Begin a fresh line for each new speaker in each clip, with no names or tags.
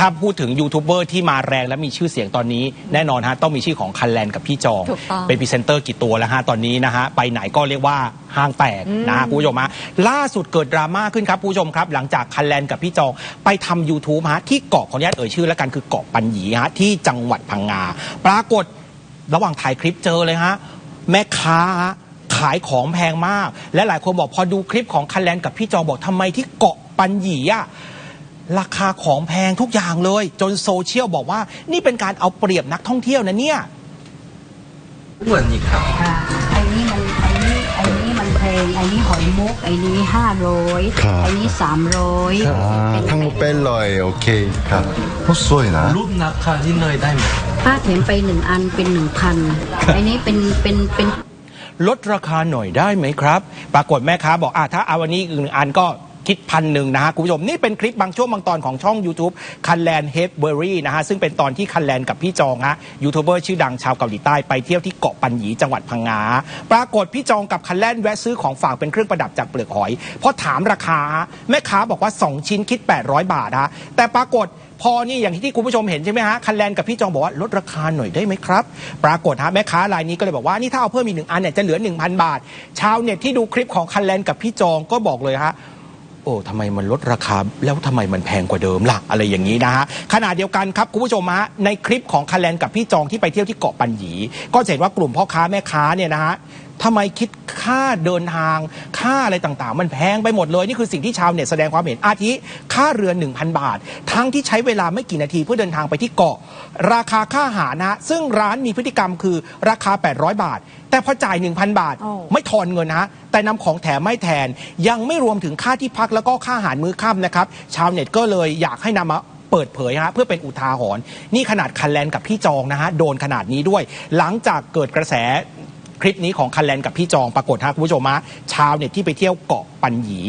ถ้าพูดถึงยูทูบเบอร์ที่มาแรงและมีชื่อเสียงตอนนี้แน่นอนฮะต้องมีชื่อของคันแลนกับพี่จอง
ถูกต้อง
เป็นพรีเซนเตอร์กี่ตัวแล้วฮะตอนนี้นะฮะไปไหนก็เรียกว่าห้างแตกนะฮะคุณผู้ชมฮะล่าสุดเกิดดราม่าขึ้นครับคุณผู้ชมครับ หลังจากคันแลนกับพี่จองไปทำ YouTube ฮะที่เกาะขออนุญาตเอ่ยชื่อแล้วกันคือเกาะปัญญีฮะที่จังหวัดพังงาปรากฏระหว่างถ่ายคลิปเจอเลยฮะแม่ค้าฮะขายของแพงมาก และหลายคนบอกพอดูคลิปของคันแลนกับพี่จองบอกทำไมที่เกาะปัญญีอะ ราคาของแพงทุกอย่างเลย จนโซเชียลบอกว่า นี่เป็นการเอาเปรียบนักท่องเที่ยวนะเนี่ย
เหมือนนี่ครับ
ค่ะไอ้นี่มันไอ้นี่ไอ้นี่มันแพงไอ้นี่หอยมุกไอ้นี้ห้าร้อย
ครับ
ไอ้นี่สามร้อย
อ่าทั้งหมดเป็นร้อยโอเคครับโอ้สวยนะ
รูปนักค่ะที่เนยได้ไหม
ป้าแถมไปหนึ่งอันเป็นหนึ่งพันไอ้นี้เป็นเป็นเป็น
ลดราคาหน่อยได้ไหมครับ ปรากฏแม่ค้าบอกอะถ้าเอาวันนี้อีกหนึ่งอันก็ คิดพันหนึ่งนะฮะคุณผู้ชม นี่เป็นคลิปบางช่วงบางตอนของช่อง YouTube คันแลนเฮดเบอรี่นะฮะซึ่งเป็นตอนที่คันแลนกับพี่จองฮะยูทูบเบอร์ชื่อดังชาวเกาหลีใต้ไปเที่ยวที่เกาะปัญญีจังหวัดพังงาปรากฏพี่จองกับคันแลนแวะซื้อของฝากเป็นเครื่องประดับจากเปลือกหอยพอถามราคาแม่ค้าบอกว่า 2 ชิ้นคิด 800 บาทฮะแต่ปรากฏพอนี่อย่างที่คุณผู้ชมเห็นใช่ไหมฮะคันแลนกับพี่จองบอกว่าลดราคาหน่อยได้ไหมครับ ปรากฏฮะแม่ค้ารายนี้ก็เลยบอกว่านี่ถ้าเอาเพิ่มอีกหนึ่งอันเนี่ยจะเหลือ 1,000 บาท ชาวเน็ตที่ดูคลิปของคันแลนกับพี่จองก็บอกเลยฮะ โอ้ทำไมมันลดราคา แล้วทำไมมันแพงกว่าเดิมล่ะ อะไรอย่างนี้นะฮะขณะเดียวกันครับคุณผู้ชมฮะในคลิปของคาแลนกับพี่จองที่ไปเที่ยวที่เกาะปัญญีก็จะเห็นว่ากลุ่มพ่อค้าแม่ค้าเนี่ยนะฮะ ทำไมคิดค่าเดินทาง ค่าอะไรต่างๆ มันแพงไปหมดเลย นี่คือสิ่งที่ชาวเน็ตแสดงความเห็นอาทิค่าเรือ 1,000 บาท ทั้งที่ใช้เวลาไม่กี่นาทีเพื่อเดินทางไปที่เกาะ ราคาค่าอาหารนะฮะซึ่งร้านมีพฤติกรรมคือราคา 800 บาท แต่พอจ่าย 1,000 บาท
โอ้
ไม่ทอนเงินนะฮะแต่นำของแถมไม่แทน ยังไม่รวมถึงค่าที่พักแล้วก็ค่าอาหารมื้อค่ำนะครับ ชาวเน็ตก็เลยอยากให้นำมาเปิดเผยฮะเพื่อเป็นอุทาหรณ์นี่ขนาดคันแลนกับพี่จองนะฮะโดนขนาดนี้ด้วย หลังจากเกิดกระแส คลิปนี้ของคันแลนกับพี่จองปรากฏฮะคุณผู้ชมฮะชาวเน็ตที่ไปเที่ยวเกาะปัญญี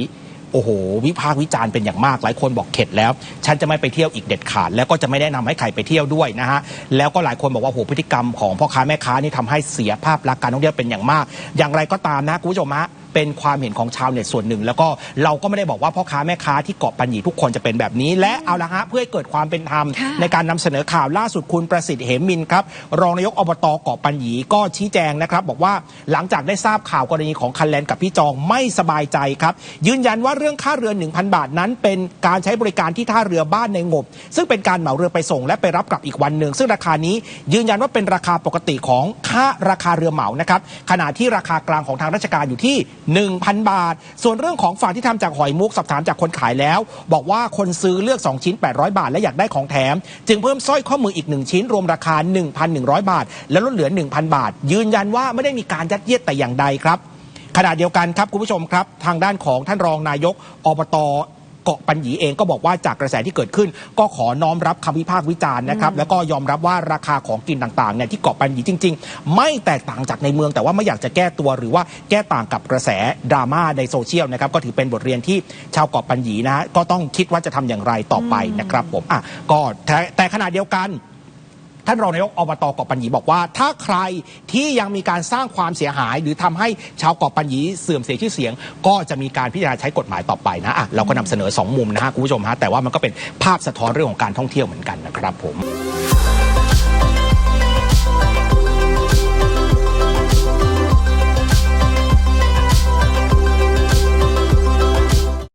โอ้โห วิพากษ์วิจารณ์เป็นอย่างมากหลายคนบอกเข็ดแล้ว ฉันจะไม่ไปเที่ยวอีกเด็ดขาด แล้วก็จะไม่แนะนำให้ใครไปเที่ยวด้วยนะฮะ แล้วก็หลายคนบอกว่าโหพฤติกรรมของพ่อค้าแม่ค้านี่ทำให้เสียภาพลักษณ์การท่องเที่ยวเป็นอย่างมาก อย่างไรก็ตามนะคุณผู้ชมฮะ เป็นความเห็นของชาวเน็ตส่วนหนึ่ง แล้วก็เราก็ไม่ได้บอกว่าพ่อค้าแม่ค้าที่เกาะปัญญีทุกคนจะเป็นแบบนี้ และเอาละฮะเพื่อให้เกิดความเป็นธรรม
ค่ะ
ในการนำเสนอข่าวล่าสุดคุณประสิทธิ์เหมินครับรองนายกอบตเกาะปัญญีก็ชี้แจงนะครับ บอกว่าหลังจากได้ทราบข่าวกรณีของคันแลนกับพี่จองไม่สบายใจครับ ยืนยันว่าเรื่องค่าเรือ 1,000 บาทนั้น เป็นการใช้บริการที่ท่าเรือบ้านในงบ ซึ่งเป็นการเหมาเรือไปส่ง และไปรับกลับอีกวันหนึ่งซึ่งราคานี้ยืนยันว่าเป็นราคาปกติของค่าราคาเรือเหมานะครับขณะที่ราคากลางของทางราชการอยู่ที่1,000 บาท ส่วนเรื่องของฝากที่ทำจากหอยมุกสอบถามจากคนขายแล้ว บอกว่าคนซื้อเลือก 2 ชิ้น 800 บาท และอยากได้ของแถม จึงเพิ่มสร้อยข้อมืออีก 1 ชิ้น รวมราคา 1,100 บาท และลดเหลือ 1,000 บาท ยืนยันว่าไม่ได้มีการยัดเยียดแต่อย่างใดครับขณะเดียวกันครับคุณผู้ชมครับ ทางด้านของท่านรองนายกอบต เกาะปัญญีเองก็บอกว่าจากกระแสที่เกิดขึ้น ก็ขอน้อมรับคำวิพากษ์วิจารณ์นะครับแล้วก็ยอมรับว่าราคาของกินต่างๆเนี่ยที่เกาะปัญญีจริง ๆ ไม่แตกต่างจากในเมือง แต่ว่าไม่อยากจะแก้ตัวหรือว่าแก้ต่างกับกระแสดราม่าในโซเชียลนะครับก็ถือเป็นบทเรียนที่ชาวเกาะปัญญีนะฮะก็ต้องคิดว่าจะทำอย่างไรต่อไปนะครับผมอะก็แต่แต่ขณะเดียวกัน ท่านรองนายกอบตเกาะปัญญีบอกว่า ถ้าใครที่ยังมีการสร้างความเสียหาย หรือทำให้ชาวเกาะปัญญีเสื่อมเสียชื่อเสียง ก็จะมีการพิจารณาใช้กฎหมายต่อไปนะอะเราก็นำเสนอสองมุมนะฮะคุณผู้ชมฮะแต่ว่ามันก็เป็นภาพสะท้อนเรื่องของการท่องเที่ยวเหมือนกันนะครับผม